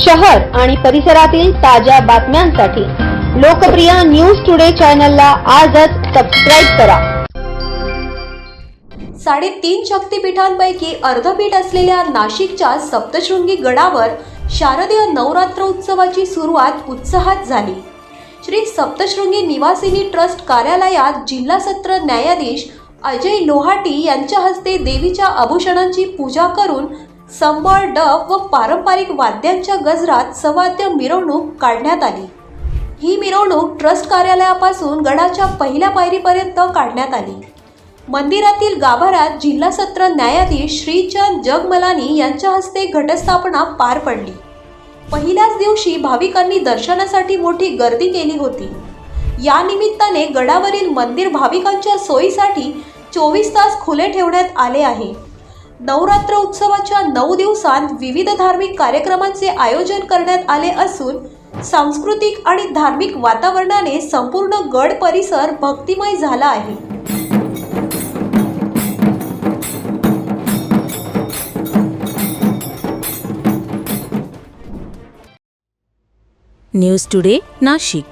शहर आणि परिसरातील ताज्या बातम्यांसाठी लोकप्रिय न्यूज टुडे चॅनलला आजच सबस्क्राईब करा. साडेतीन शक्तीपीठांपैकी अर्धपीठ असलेल्या नाशिकच्या सप्तशृंगी गडावर शारदीय नवरात्र उत्सवाची सुरुवात उत्साहात झाली. श्री सप्तशृंगी निवासिनी ट्रस्ट कार्यालयात जिल्हा सत्र न्यायाधीश अजय लोहाटी यांच्या हस्ते देवीच्या आभूषणांची पूजा करून संबळ डफ व पारंपरिक वाद्यांच्या गजरात सवाद्य मिरवणूक काढण्यात आली. ही मिरवणूक ट्रस्ट कार्यालयापासून गडाच्या पहिल्या पायरीपर्यंत काढण्यात आली. मंदिरातील गाभाऱ्यात जिल्हा सत्र न्यायाधीश श्रीचंद जगमलानी यांच्या हस्ते घटस्थापना पार पडली. पहिल्याच दिवशी भाविकांनी दर्शनासाठी मोठी गर्दी केली होती. या निमित्ताने गडावरील मंदिर भाविकांच्या सोयीसाठी चोवीस तास खुले ठेवण्यात आले आहे. नवरात्र उत्सवाच्या नऊ दिवसांत विविध धार्मिक कार्यक्रमांचे आयोजन करण्यात आले असून सांस्कृतिक आणि धार्मिक वातावरणाने संपूर्ण गड परिसर भक्तिमय झाला आहे. News today Nashik.